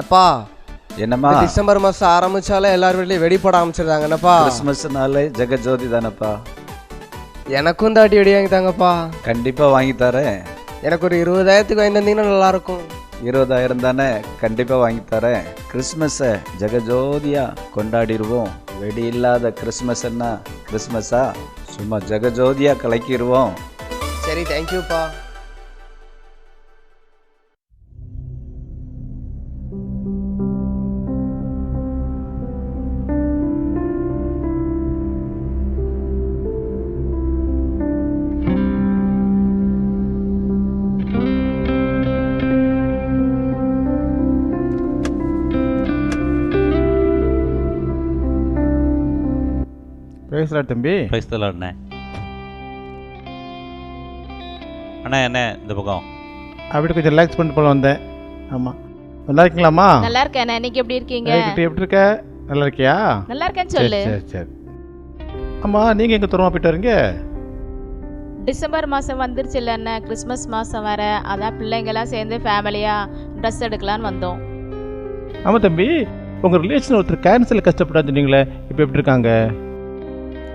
அப்பா என்னம்மா? டிசம்பர் மாசம் ஆரம்பிச்சாலே எல்லார் வீட்லயும் வெடி போட ஆரம்பிச்சிருந்தாங்க என்னப்பா கிறிஸ்மஸ்னாலே ஜெகஜோதி தானப்பா? எனக்கும் தாட்டி வெடி வாங்கி தாங்கப்பா. கண்டிப்பா வாங்கி தரேன். எனக்கு ஒரு இருபதாயிரத்துக்கு வாங்கி தந்தீங்கன்னா நல்லா இருக்கும் இருபதாயிரம் தானே? கண்டிப்பா வாங்கி தரேன். கிறிஸ்மஸை ஜெகஜோதியா கொண்டாடிடுவோம். வெடி இல்லாத கிறிஸ்மஸ்ன்னா கிறிஸ்மஸா சும்மா ஜெகஜோதியா கலக்கிடுவோம். சரி தேங்க்யூப்பா பேசுகிறா தம்பி. பிரைஸ் அண்ணே அண்ணா என்ன இந்த பக்கம்? அப்படி கொஞ்சம் ரிலாக்ஸ் பண்ணிட்டு போல வந்தேன். ஆமாம் நல்லா இருக்கீங்களாம்மா? நல்லா இருக்கேன் நீங்க எப்படி இருக்கீங்க? எப்படி இருக்க? நல்லா இருக்கியா? நல்லா இருக்கேன்னு சொல்லு. சரி சரி ஆமாம் நீங்கள் எங்கே தூரமாக போயிட்டு வரீங்க? டிசம்பர் மாசம் வந்துருச்சு இல்ல கிறிஸ்மஸ் மாசம் வேற. அதான் பிள்ளைங்கெல்லாம் சேர்ந்து ஃபேமிலியா ட்ரெஸ் எடுக்கலான்னு வந்தோம். ஆமாம் தம்பி. உங்கள் ரிலேஷன் ஒருத்தர் கேன்சரில் கஷ்டப்பட்டா சொன்னீங்களே. இப்போ எப்படி இருக்காங்க?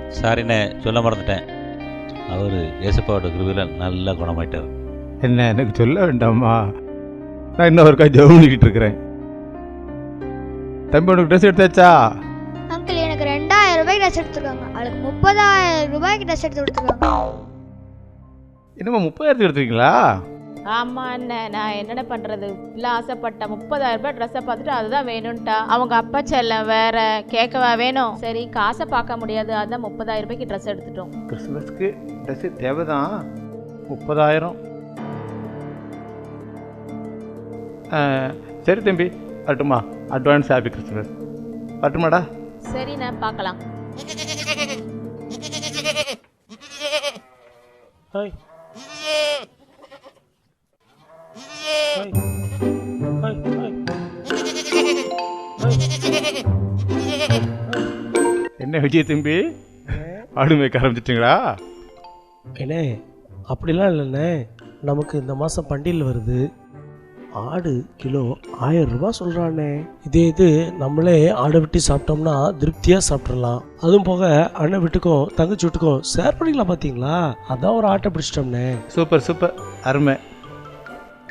சாரிண்ணே சொல்ல மறந்துட்டேன். அவர் ஏசப்பாவோட கிருவியில் நல்லா குணமாயிட்டார். என்ன எனக்கு சொல்ல வேண்டாமா? நான் இன்னும் ஒருக்கா ஜெபம் பண்ணிக்கிட்டு இருக்கிறேன். தம்பி உனக்கு ட்ரெஸ் எடுத்தாச்சா? அங்கிள் எனக்கு ரெண்டாயிரம் ரூபாய்க்கு ட்ரெஸ் எடுத்துருக்காங்க. அவளுக்கு முப்பதாயிரம் ரூபாய்க்கு ட்ரெஸ் எடுத்து கொடுத்துருக்காங்க. என்னம்மா முப்பதாயிரத்துக்கு எடுத்துருக்கீங்களா? ஆமா அண்ணன் நான் என்னென்ன பண்றது? இல்லை ஆசைப்பட்டேன் முப்பதாயிரம் ரூபாய் ட்ரெஸ்ஸை பார்த்துட்டு அதுதான் வேணும்ட்டா. அவங்க அப்பா செல்லம் வேற கேட்கவா வேணும்? சரி காசை பார்க்க முடியாது. அதான் முப்பதாயிரம் ரூபாய்க்கு ட்ரெஸ் எடுத்துட்டோம். கிறிஸ்மஸ்க்கு ட்ரெஸ்ஸு தேவைதான். முப்பதாயிரம். சரி தம்பி வரட்டுமா அட்வான்ஸ் ஹாப்பி கிறிஸ்மஸ் வரட்டுமாடா சரி நான் பார்க்கலாம். என்ன விஜய் தம்பி? ஆடு மேய்க்க ஆரம்பிச்சிட்டிங்களா அண்ணே அப்படிலாம் இல்லைண்ணே. நமக்கு இந்த மாதம் பண்டிகையில் வருது. ஆடு கிலோ ஆயிரம் ரூபாய் சொல்கிறானே இதே இது நம்மளே ஆடை வெட்டி சாப்பிட்டோம்னா திருப்தியாக சாப்பிட்றலாம் அதுவும் போக அண்ணன் வீட்டுக்கும் தங்கச்சி வீட்டுக்கும் ஷேர் பண்ணிக்கலாம் பார்த்தீங்களா அதான் ஒரு ஆட்டை பிடிச்சிட்டோம்னே. Super super. அருமை.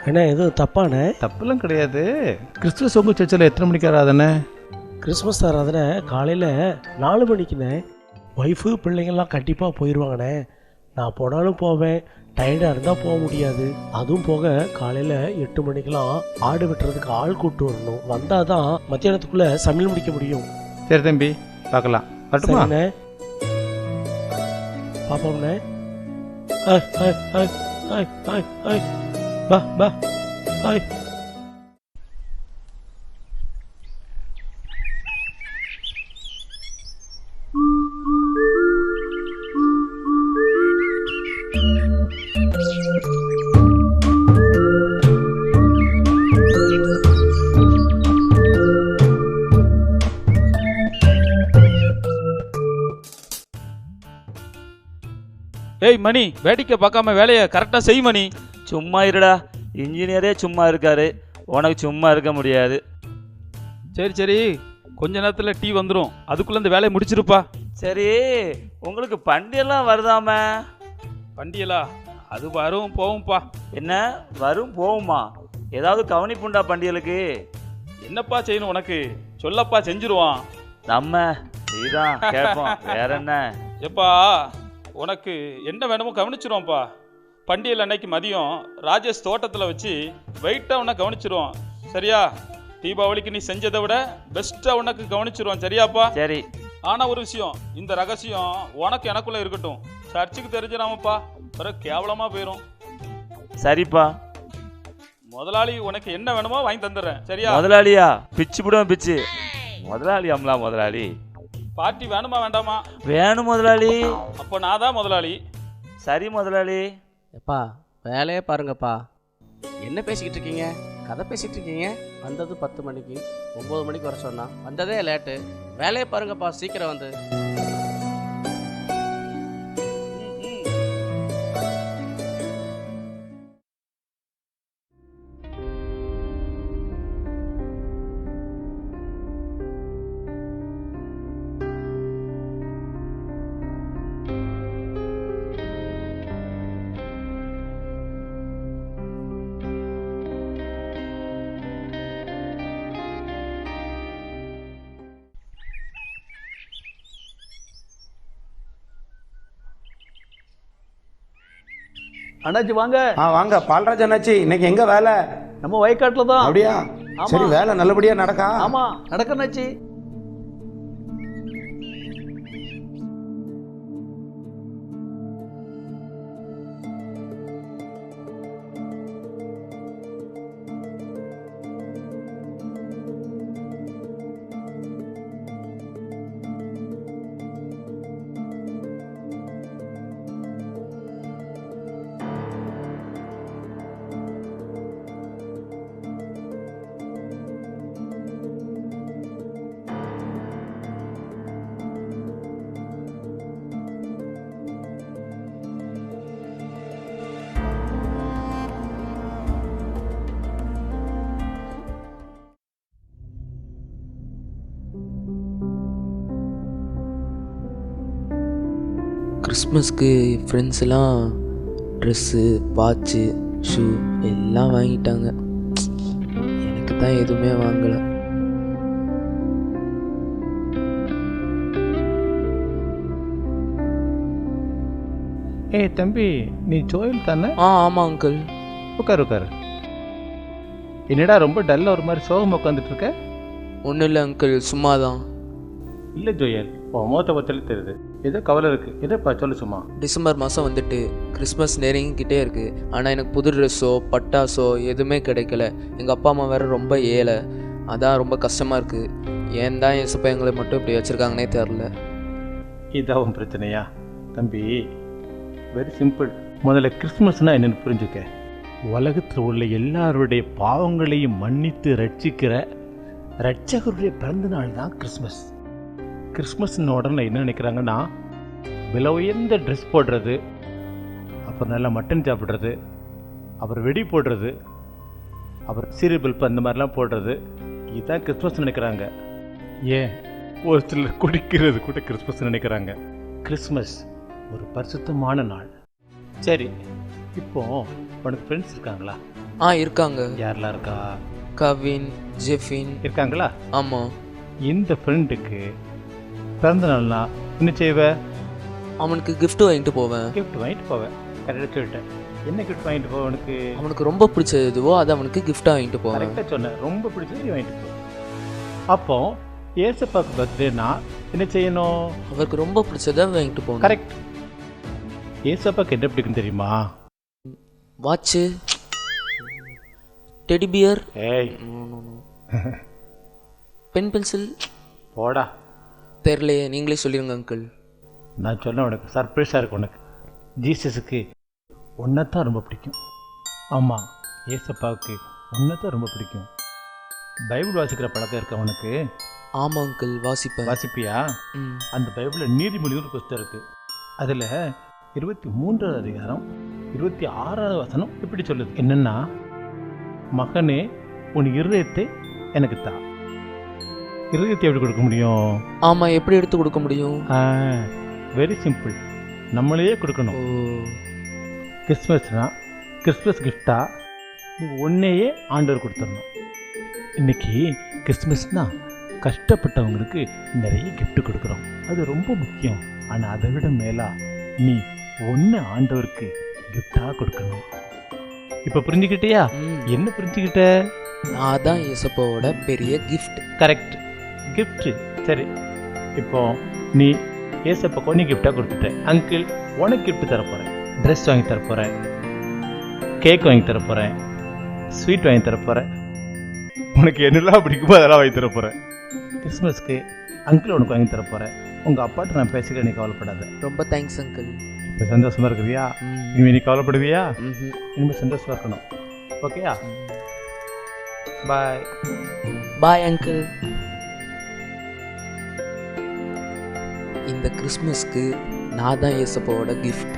அண்ணே எதுவும் தப்பாண்ணே? தப்புலாம் கிடையாது. கிறிஸ்துவ உங்கள் சர்ச்சில் எத்தனை மணிக்கு ஆராதனை கிறிஸ்மஸ் ஆராதனை காலையில் நாலு மணிக்குண்ணே. ஒய்ஃபு பிள்ளைங்கள்லாம் கண்டிப்பாக போயிடுவாங்கண்ணே நான் போனாலும் போவேன். டயர்டாக இருந்தால் போக முடியாது. அதுவும் போக காலையில் எட்டு மணிக்கெல்லாம் ஆடு வெட்டுறதுக்கு ஆள் கூப்பிட்டு வரணும். வந்தால் தான் மத்தியானத்துக்குள்ளே சமையல் முடிக்க முடியும். சரி தம்பி பார்க்கலாம். சரிண்ணே. பாப்போம்ண்ணே hi hi hi hi hi. Hi பா பா ஹாய். ஏய் மணி வேடிக்கை பார்க்காம வேலையை கரெக்டாக செய் மணி. சும்மா இருடா. இன்ஜினியரே சும்மா இருக்காரு. உனக்கு சும்மா இருக்க முடியாது. சரி சரி. கொஞ்ச நேரத்தில் டீ வந்துடும் அதுக்குள்ளே இந்த வேலையை முடிச்சிருப்பா. சரி உங்களுக்கு பண்டிகைலாம் வருதாமே? வண்டியலா அது வரும் போகும்பா என்ன? வரும் போகுமா ஏதாவது கவனிப்புண்டா பண்டிகைகளுக்கு என்னப்பா செய்யணும் உனக்கு? சொல்லப்பா செஞ்சிருவான். நம்ம நீதான் கேட்போம். வேற என்ன? எப்பா உனக்கு என்ன வேணுமோ கவனிச்சிருவோம்ப்பா. பண்டிகையில் அன்னைக்கு மதியம் ராஜேஷ் தோட்டத்தில் வச்சு வெயிட்டாக உன்னை கவனிச்சிருவோம் சரியா? தீபாவளிக்கு நீ செஞ்சதை விட பெஸ்ட்டாக உனக்கு கவனிச்சிருவோம் சரியாப்பா? சரி. ஆனால் ஒரு விஷயம் இந்த ரகசியம் உனக்கு எனக்குள்ளே இருக்கட்டும். சர்ச்சுக்கு தெரிஞ்சிடாமப்பா. பிறகு கேவலமாக போயிடும் சரிப்பா. முதலாளி உனக்கு என்ன வேணுமோ வாங்கி தந்துடுறேன். சரியா? முதலாளியா? பிச்சு விடுவோம் பிச்சு. முதலாளி அம்லா முதலாளி. பார்ட்டி வேணுமா வேண்டாமா? வேணும் முதலாளி. அப்போ நான் தான் முதலாளி. சரி முதலாளி. எப்பா வேலையே பாருங்கப்பா. என்ன பேசிக்கிட்டு இருக்கீங்க? கதை பேசிக்கிட்டு இருக்கீங்க? வந்தது பத்து மணிக்கு ஒம்பது மணிக்கு வர சொன்னா. வந்ததே லேட்டு வேலையை பாருங்கப்பா சீக்கிரம் வந்து. அண்ணாச்சி வாங்க. ஆ வாங்க. பால்ராஜ் அண்ணாச்சி இன்னைக்கு எங்க வேலை? நம்ம வயக்காட்டில் தான் அப்படியா. சரி வேலை நல்லபடியா நடக்கா? ஆமா. நடக்க கிறிஸ்மஸ்க்கு ஃப்ரெண்ட்ஸ் எல்லாம் ட்ரெஸ்ஸு வாட்ச்சு ஷூ எல்லாம் வாங்கிட்டாங்க. எனக்கு தான் எதுவுமே வாங்கலை. ஏய் தம்பி நீ ஜோயல் தானே? ஆ ஆமாம் அங்கிள் உட்காரு உட்காரு. என்னடா ரொம்ப டல்லாக ஒரு மாதிரி சோகமாக உட்காந்துட்டு இருக்க? ஒன்றும் இல்லை அங்கிள் சும்மா தான் இல்லை ஜோயல். உன் முகத்தை பற்றி தெரியுது. ஏதோ கவலை இருக்கு. எதோப்பா சொல்லு சும்மா. டிசம்பர் மாதம் வந்துட்டு கிறிஸ்மஸ் நெருங்கிக்கிட்டே இருக்குது ஆனால் எனக்கு புது ட்ரெஸ்ஸோ பட்டாசோ எதுவுமே கிடைக்கல. எங்கள் அப்பா அம்மா வேறு ரொம்ப ஏழை. அதான் ரொம்ப கஷ்டமாக இருக்குது ஏன் தான் எசப்பா எங்களை மட்டும் இப்படி வச்சுருக்காங்கன்னே தெரில உன் பிரச்சனையா? தம்பி வெரி சிம்பிள் முதல்ல கிறிஸ்மஸ்னா என்னன்னு புரிஞ்சுக்க. உலகத்தில் உள்ள எல்லாருடைய பாவங்களையும் மன்னித்து ரட்சிக்கிற ரட்சகருடைய பிறந்த நாள் தான் கிறிஸ்மஸ். கிறிஸ்மஸ்ன உடனே என்ன நினைக்கிறாங்கன்னா விலை உயர்ந்த ட்ரெஸ் போடுறது அப்புறம் நல்லா மட்டன் சாப்பிட்றது அப்புறம் வெடி போடுறது அப்புறம் சீரியல் பல்ப் அந்த மாதிரிலாம் போடுறது இதுதான் கிறிஸ்மஸ் நினைக்கிறாங்க. ஏன்? ஒரு சிலர் குடிக்கிறது கூட கிறிஸ்மஸ் நினைக்கிறாங்க. கிறிஸ்மஸ் ஒரு பரிசுத்தமான நாள். சரி. இப்போ உனக்கு ஃப்ரெண்ட்ஸ் இருக்காங்களா? ஆ இருக்காங்க. யாரெல்லாம் இருக்கா? கவின் ஜெஃபின். இருக்காங்களா? ஆமாம் இந்த ஃப்ரெண்டுக்கு பிறந்த நாள்னா என்ன செய்வ? அவனுக்கு gift வாங்கிட்டு போவேன். கிஃப்ட் வாங்கிட்டு போவேன். கரெக்டாக சொல்லிட்டேன். என்ன கிஃப்ட் வாங்கிட்டு போவ உனக்கு? அவனுக்கு ரொம்ப பிடிச்சது எதுவோ அதை அவனுக்கு gift-ஆ வாங்கிட்டு போவேன். கரெக்டாக சொன்னேன் ரொம்ப பிடிச்சது நீ வாங்கிட்டு போ. அப்போ ஏசப்பாக்கு பர்த்டேனா என்ன செய்யணும்? அவருக்கு ரொம்ப பிடிச்சதை வாங்கிட்டு போகணும். கரெக்ட் ஏசப்பாக்கு என்ன பிடிக்கும் தெரியுமா? வாட்ச்சு டெடி பியர் ஏய். பென் பென்சில் போடா. தெரிலையே நீங்களே சொல்லிடுங்க அங்கிள் நான் சொன்ன உனக்கு சர்ப்ரைஸாக இருக்கும் உனக்கு. ஜீசஸுக்கு உன்னை தான் ரொம்ப பிடிக்கும். ஆமாம் ஏசப்பாவுக்கு உன்னை தான் ரொம்ப பிடிக்கும். பைபிள் வாசிக்கிற பழக்கம் இருக்க உனக்கு? ஆமாம் அங்கிள் வாசிப்பேன். வாசிப்பியா? அந்த பைபிளில் நீதிமொழிகள் ஒரு புஸ்தகம் இருக்குது அதில் இருபத்தி மூன்றாவது அதிகாரம் இருபத்தி ஆறாவது வசனம் இப்படி சொல்லுது. என்னென்னா மகனே உன் இருதயத்தை எனக்கு தா. இருதயத்தை எப்படி கொடுக்க முடியும்? ஆமாம் எப்படி எடுத்து கொடுக்க முடியும்? வெரி சிம்பிள் நம்மளையே கொடுக்கணும். ஓ. கிறிஸ்மஸ்னா கிறிஸ்மஸ் கிஃப்டா நீ உன்னையே ஆண்டவர் கொடுத்துடணும். இன்னைக்கு கிறிஸ்மஸ்னா கஷ்டப்பட்டவங்களுக்கு நிறைய gift கொடுக்குறோம். அது ரொம்ப முக்கியம். ஆனால் அதை விட மேலா நீ ஒன்று ஆண்டவருக்கு கிஃப்டாக கொடுக்கணும். இப்போ புரிஞ்சுக்கிட்டியா? என்ன புரிஞ்சுக்கிட்ட? நான் தான் இயேசப்பாவோட பெரிய gift. Correct gift. சரி இப்போ நீ ஏசப்பா நீ கிஃப்டாக கொடுத்துட்ட அங்கிள் உனக்கு கிஃப்ட் தர போகிறேன் ட்ரெஸ் வாங்கி தர போகிறேன் கேக் வாங்கி தர போகிறேன் ஸ்வீட் வாங்கி தர போகிறேன் உனக்கு என்னெல்லாம் பிடிக்குமோ அதெல்லாம் வாங்கி தர போகிறேன் கிறிஸ்மஸ்க்கு அங்கிள் உனக்கு வாங்கி தர போகிறேன் உங்கள் அப்பாட்ட நான் பேசிக்க நீ கவலைப்படாத. ரொம்ப தேங்க்ஸ் அங்கிள் இப்போ சந்தோஷமா இருக்கிறியா இனிமேல் நீ கவலைப்படுவியா. இனிமேல் சந்தோஷமா இருக்கணும். ஓகேயா பாய் பாய் அங்கிள் இந்த கிறிஸ்மஸ்க்கு நான் தான் இயேசப்பாவோட கிஃப்ட்